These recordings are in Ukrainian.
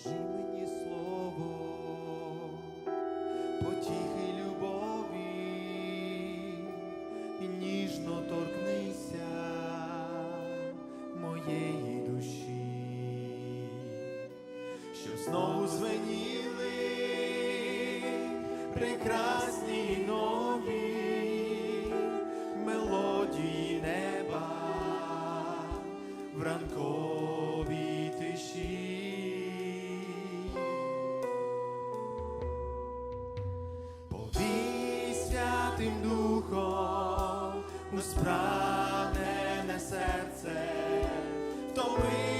Скажи мені слово, потіхи любові, ніжно торкнися моєї душі, щоб знову звеніли прекрасні нові мелодії неба в ранковій святим духом у спранене серце, втомилось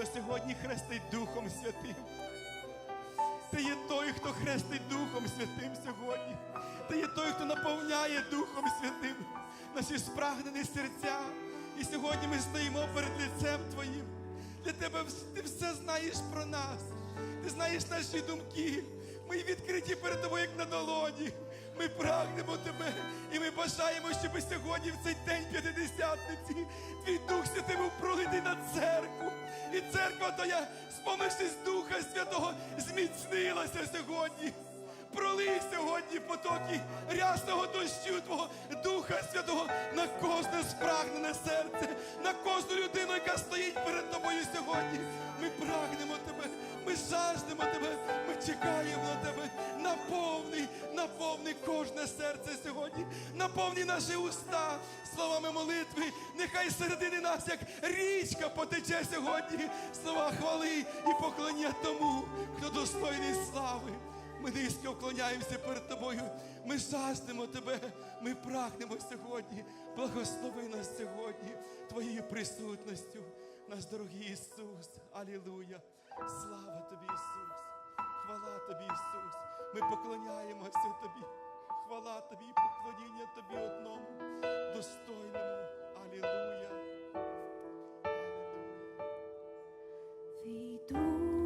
хто сьогодні хрестить Духом Святим. Ти є той, хто хрестить Духом Святим сьогодні. Ти є той, хто наповняє Духом Святим наші спрагнені серця. І сьогодні ми стоїмо перед лицем Твоїм. Для тебе ти все знаєш про нас. Ти знаєш наші думки. Ми відкриті перед тобою, як на долоні. Ми прагнемо тебе і ми бажаємо, щоб сьогодні, в цей день п'ятидесятниці, твій Дух Святий був пролитий на церкву. І церква твоя, спомившись Духа Святого, зміцнилася сьогодні. Сьогодні сьогодні потоки рясного дощу Твого Духа Святого на кожне спрагнене серце, на кожну людину, яка стоїть перед тобою сьогодні. Ми прагнемо тебе, ми жаждемо тебе, ми чекаємо на тебе. Наповни, кожне серце сьогодні, наповни наші уста словами молитви. Нехай середини нас, як річка, потече сьогодні. Слова хвали і поклоніння тому, хто достойний слави. Ми низько вклоняємося перед тобою. Ми жаждемо тебе. Ми прагнемо сьогодні. Благослови нас сьогодні твоєю присутністю. Наш дорогий Ісус. Алілуя. Слава тобі, Ісус. Хвала тобі, Ісус. Ми поклоняємося тобі. Хвала тобі і поклоніння тобі одному, достойному. Алілуя. Алілуя.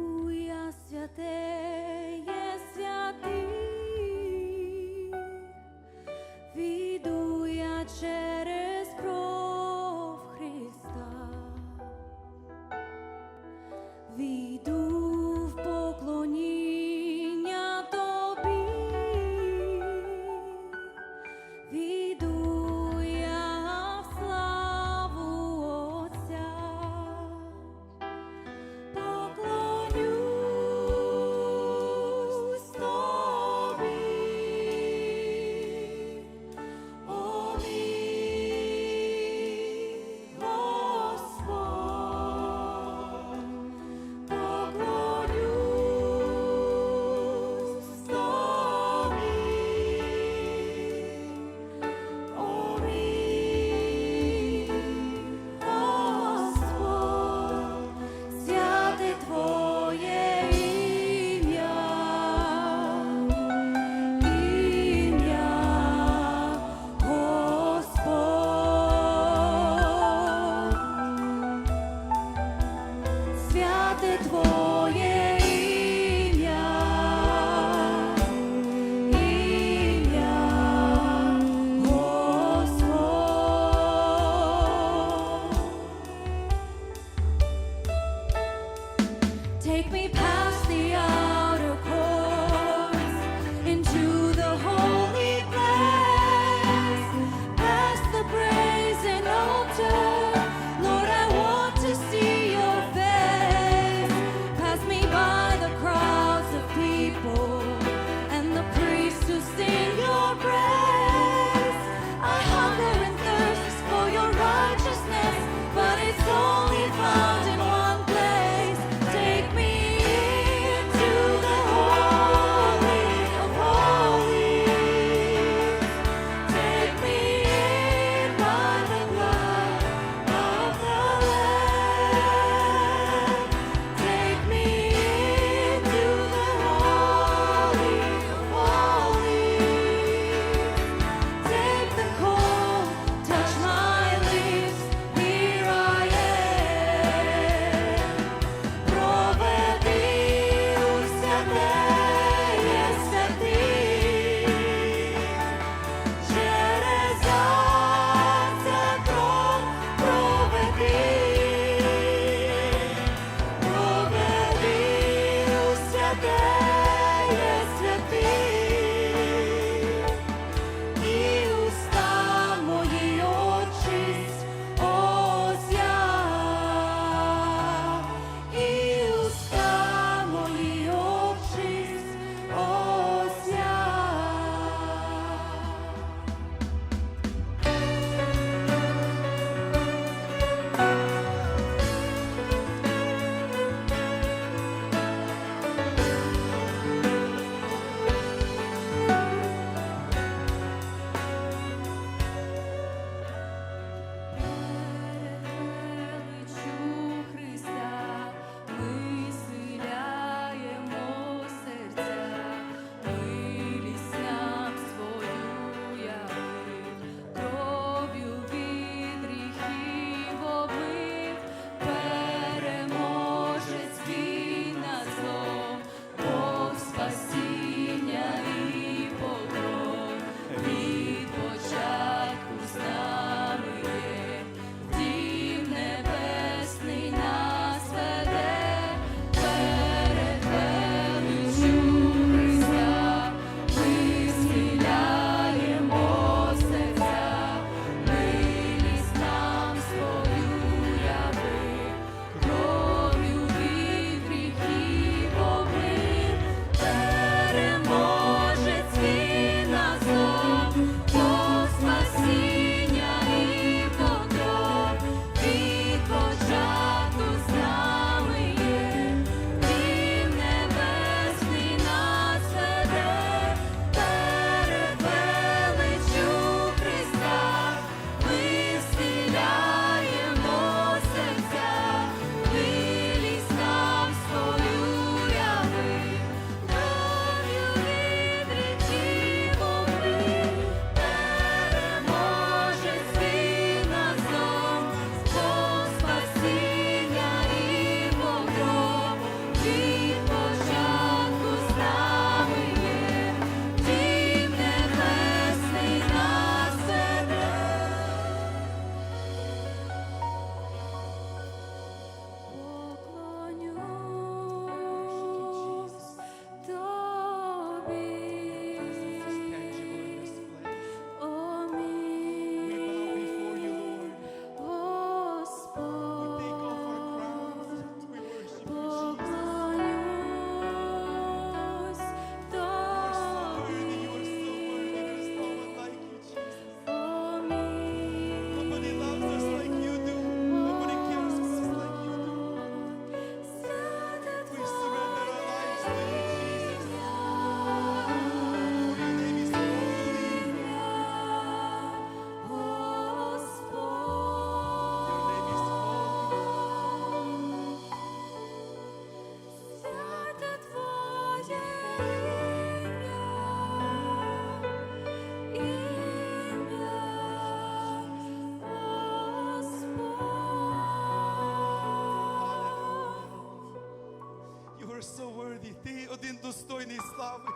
So worthy. Ти один достойний слави.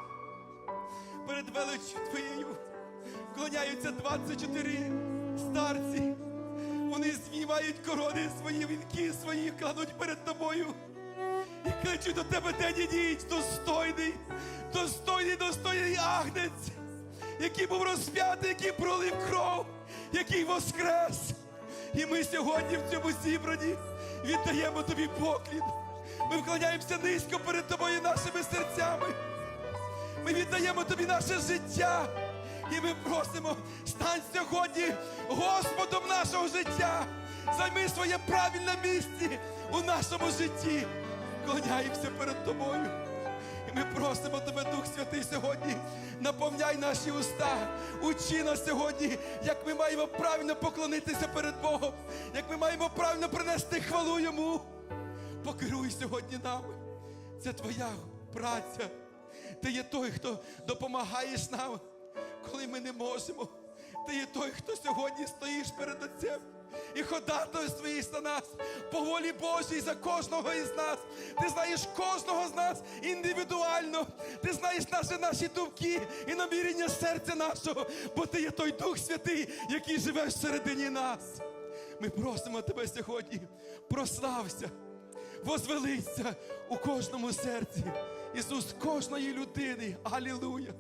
Перед величчю Твоєю вклоняються 24 старці. Вони знімають корони свої вінки свої кладуть перед тобою. І кличуть до тебе день і ніч, достойний, достойний, достойний агнець, який був розп'ятий, який пролив кров, який воскрес. І ми сьогодні в цьому зібранні віддаємо тобі поклін. Ми вклоняємося низько перед тобою нашими серцями. Ми віддаємо тобі наше життя. І ми просимо, стань сьогодні Господом нашого життя. Займи своє правильне місце у нашому житті. Клоняємося перед тобою. І ми просимо тебе, Дух Святий, сьогодні. Наповняй наші уста. Учи нас сьогодні, як ми маємо правильно поклонитися перед Богом, як ми маємо правильно принести хвалу Йому. Покеруй сьогодні нами. Це твоя праця. Ти є той, хто допомагаєш нам, коли ми не можемо. Ти є той, хто сьогодні стоїш перед Отцем і ходатайствуєш за нас по волі Божій за кожного із нас. Ти знаєш кожного з нас індивідуально. Ти знаєш наші наші думки і намірення серця нашого, бо ти є той Дух Святий, який живе всередині нас. Ми просимо тебе сьогодні, прослався возвелиться у кожному серці. Ісус кожної людини. Алілуя!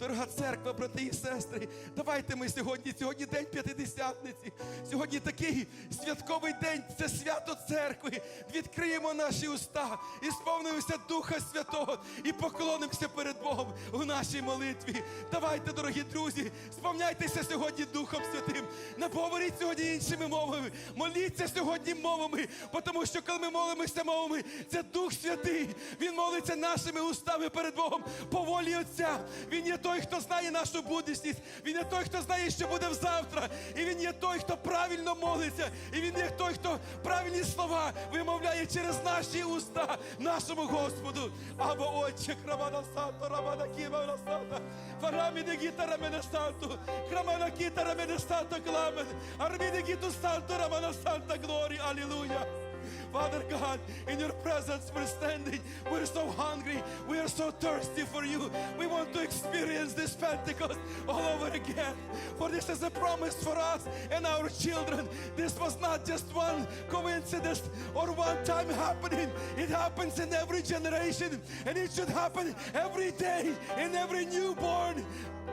Дорога церква, брати і сестри, давайте ми сьогодні, сьогодні день п'ятидесятниці, сьогодні такий святковий день, це свято церкви. Відкриємо наші уста і сповнимося Духа Святого і поклонимося перед Богом у нашій молитві. Давайте, дорогі друзі, сповняйтеся сьогодні Духом Святим. Не говоріть сьогодні іншими мовами. Моліться сьогодні мовами, тому що коли ми молимося мовами, це Дух Святий. Він молиться нашими устами перед Богом по волі Отця. Він є той, хто знає нашу будучість. Він є той, хто знає, що буде завтра. І він є той, хто правильно молиться. І він є той, хто правильні слова вимовляє через наші уста нашому Господу. Або Отче, Крамана Санто, Рамана Кіма Санта, Фараміни Гітара Мене Санту, Крамана Кітара Мене Санта Кламен, Арміни Гіту Санто, Рамана Санта Глорі, Алілуя. Father God, in your presence we're standing. We're so hungry. We are so thirsty for you. We want to experience this Pentecost all over again. For this is a promise for us and our children. This was not just one coincidence or one time happening. It happens in every generation and it should happen every day in every newborn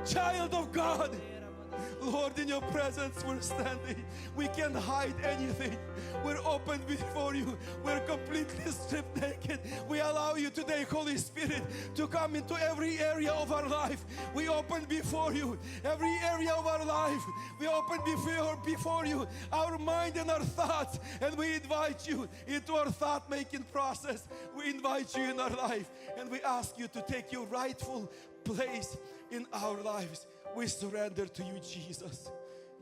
child of God. Lord, in your presence we're standing. We can't hide anything. We're open before you. We're completely stripped naked. We allow you today, Holy Spirit, to come into every area of our life. We open before you every area of our life. We open before, before you our mind and our thoughts, and we invite you into our thought making process. We invite you in our life, and we ask you to take your rightful place in our lives. We surrender to you, Jesus.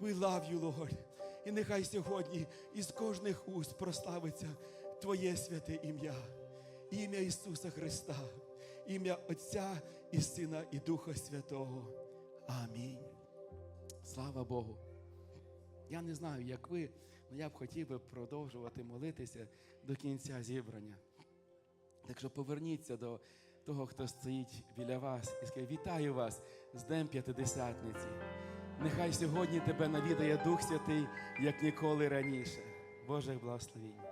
We love you, Lord. І нехай сьогодні із кожних уст прославиться Твоє святе ім'я, ім'я Ісуса Христа, ім'я Отця і Сина і Духа Святого. Амінь. Слава Богу. Я не знаю, як ви, але я б хотів би продовжувати молитися до кінця зібрання. Так що поверніться до того, хто стоїть біля вас, і скаже, вітаю вас з Днем П'ятидесятниці. Нехай сьогодні тебе навідає Дух Святий, як ніколи раніше. Божих благословінь.